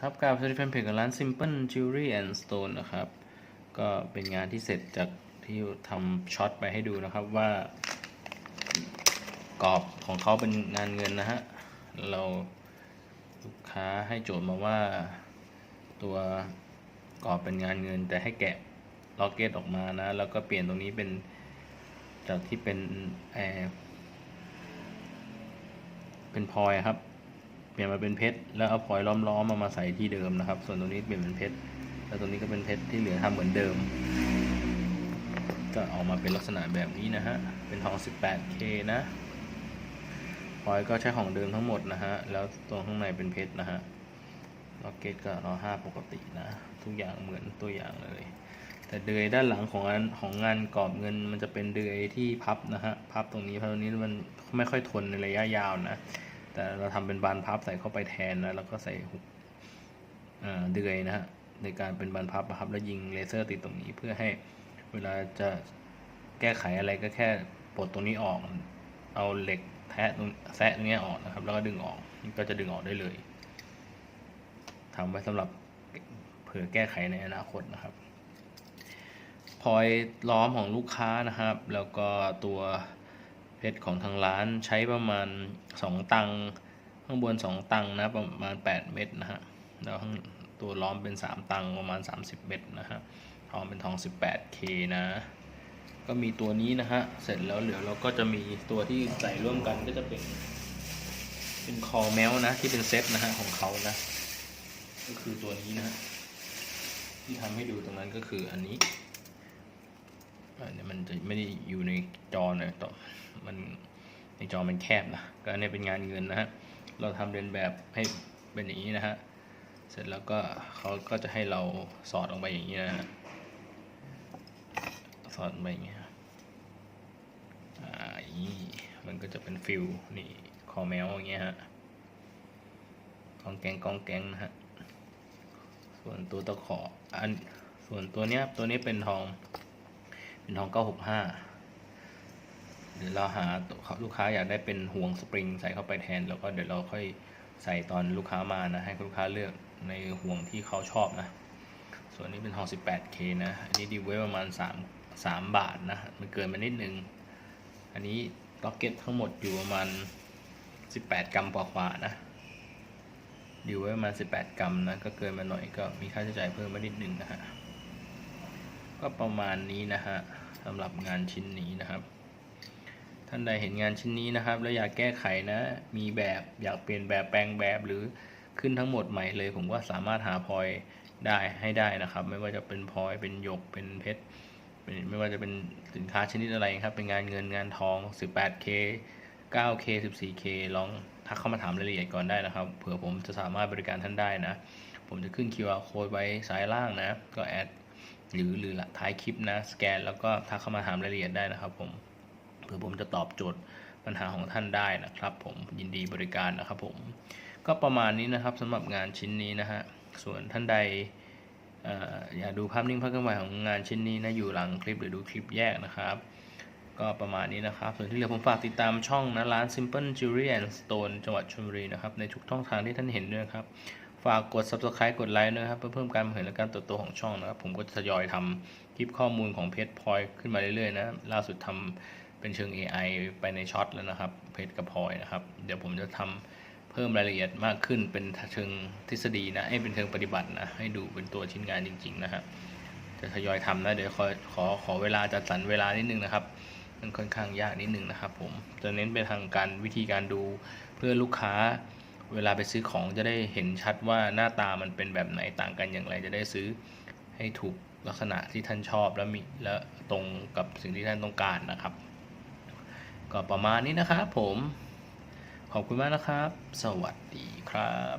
ครับกราบสวัสดีแฟนเพจของร้าน Simple Jewelry and Stone นะครับ ก็เป็นงานที่เสร็จจากที่ทำช็อตไปให้ดูนะครับว่ากรอบของเขาเป็นงานเงินนะฮะ เราลูกค้าให้โจทย์มาว่าตัวกรอบเป็นงานเงิน แต่ให้แกะล็อกเก็ตออกมานะ แล้วก็เปลี่ยนตรงนี้เป็นจากที่เป็นแอร์เป็นพลอยครับ เปลี่ยนมาเป็นเพชรแล้วเอาพลอยล้อมๆมามาใส่ที่เดิมนะครับ ส่วนตรงนี้เปลี่ยนเป็นเพชรแล้วตรงนี้ก็เป็นเพชรที่เหลือทำเหมือนเดิม ก็ออกมาเป็นลักษณะแบบนี้นะฮะเป็นทอง 18K นะพลอยก็ใช้ของเดิมทั้งหมดนะฮะ แล้วตรงข้างในเป็นเพชรนะฮะล็อกเก็ตก็รอห้าปกตินะ ทุกอย่างเหมือนตัวอย่างเลย แต่เดือยด้านหลังของงานของงานกรอบเงินมันจะเป็นเดือยที่พับนะฮะ พับตรงนี้เพราะตรงนี้มันไม่ค่อยทนในระยะยาวนะ แต่เราทำเป็นบานพับใส่เข้าไปแทนนะแล้วก็ใส่หุบเดือยนะฮะในการเป็นบานพับนะครับแล้วยิงเลเซอร์ติดตรงนี้เพื่อให้เวลาจะแก้ไขอะไรก็แค่ปลดตรงนี้ออก เอาเหล็กแทะตรงแซะตรงเนี้ยออกนะครับ แล้วก็ดึงออกก็จะดึงออกได้เลยทำไว้สำหรับเผื่อแก้ไขในอนาคตนะครับพอยล้อมของลูกค้านะครับ แล้วก็ตัว ชรของทางร้านใช้ประมาณ 2 ตังข้างบน 2 ตังนะประมาณ 8 เม็ดนะฮะแล้วข้างตัวล้อมเป็น 3 ตังประมาณ 30 เม็ดนะฮะทองเป็นทอง 18K นะ ก็มีตัวนี้นะฮะเสร็จแล้วเหลือเราก็จะมีตัวที่ใส่ร่วมกันก็จะเป็น เป็นคอแมวนะที่เป็นเซตนะฮะของเขานะ ก็คือตัวนี้นะฮะที่ทำให้ดูตรงนั้นก็คืออันนี้ อันนี้มันจะไม่ได้อยู่ในจอนะต่อมันในจอมันแคบนะก็อันนี้เป็นงานเงินนะฮะเราทำเรียนแบบให้เป็นอย่างนี้นะฮะเสร็จแล้วก็เขาก็จะให้เราสอดลงไปอย่างนี้นะฮะสอดไปอย่างนี้อ่าอย่างนี้มันก็จะเป็นฟิลนี่คอแมวอย่างเงี้ยฮะกองแกงกองแกงนะฮะส่วนตัวตะขออันส่วนตัวเนี้ยตัวนี้เป็นทอง เป็นทอง 965เดี๋ยวเราหาลูกค้าอยากได้เป็นห่วงสปริงใส่เข้าไปแทน แล้วก็เดี๋ยวเราค่อยใส่ตอนลูกค้ามานะ ให้ลูกค้าเลือกในห่วงที่เขาชอบนะ ส่วนนี้เป็นทอง 18K นะ อันนี้ดีไว้ประมาณ 3 3 บาทนะ มันเกินมานิดนึง อันนี้ล็อกเก็ตทั้งหมดอยู่ประมาณ 18 กรัมกว่าๆนะดีไว้ประมาณ 18 กรัมนะ ก็เกินมาหน่อยก็มีค่าใช้จ่ายเพิ่มมานิดนึงนะฮะ ก็ประมาณนี้นะฮะสำหรับงานชิ้นนี้นะครับ ท่านใดเห็นงานชิ้นนี้นะครับ แล้วอยากแก้ไขนะ มีแบบอยากเปลี่ยนแบบแปลงแบบหรือขึ้นทั้งหมดใหม่เลย ผมก็สามารถหาพลอยได้ให้ได้นะครับ ไม่ว่าจะเป็นพลอยเป็นหยกเป็นเพชรไม่ว่าจะเป็นสินค้าชนิดอะไรครับ เป็นงานเงินงานทอง 18K 9K 14K ลองทักเข้ามาถามรายละเอียดก่อนได้นะครับ เผื่อผมจะสามารถบริการท่านได้นะ ผมจะขึ้น QR code ไว้ซ้ายล่างนะ ก็แอด หรือหรือละท้ายคลิปนะสแกนแล้วก็ทักเข้ามาถามรายละเอียดได้นะครับผมเพื่อผมจะตอบโจทย์ปัญหาของท่านได้นะครับ ผมยินดีบริการนะครับผมก็ประมาณนี้นะครับสำหรับงานชิ้นนี้นะฮะส่วนท่านใดเอ่ออยากดูภาพนิ่งภาพเคลื่อนไหวของงานชิ้นนี้นะอยู่หลังคลิปหรือดูคลิปแยกนะครับ ก็ประมาณนี้นะครับ ส่วนที่เหลือผมฝากติดตามช่องนะร้าน Simple Jewelry and Stone จังหวัดชลบุรีนะครับ ในทุกช่องทางที่ท่านเห็นด้วยครับ ฝากกด subscribe กดไลค์นะครับ เพื่อเพิ่มการเผยและการเติบโตของช่องนะครับ ผมก็จะทยอยทำคลิปข้อมูลของเพจพลอยขึ้นมาเรื่อยๆนะล่าสุดทำเป็นเชิง AI ไปในช็อตแล้วนะครับเพจกับพลอยนะครับ เดี๋ยวผมจะทำเพิ่มรายละเอียดมากขึ้นเป็นเชิงทฤษฎีนะให้เป็นเชิงปฏิบัตินะให้ดูเป็นตัวชิ้นงานจริง ๆ นะครับจะทยอยทำนะเดี๋ยวขอขอขอเวลาจัดสรรเวลานิดนึงนะครับมันค่อนข้างยากนิดนึงนะครับ ผมจะเน้นไปทางการวิธีการดูเพื่อลูกค้า เวลาไปซื้อของจะได้เห็นชัดว่าหน้าตามันเป็นแบบไหนต่างกันอย่างไรจะได้ซื้อให้ถูกลักษณะที่ท่านชอบแล้วมีและตรงกับสิ่งที่ท่านต้องการนะครับ ก็ประมาณนี้นะครับผม ขอบคุณมากนะครับ สวัสดีครับ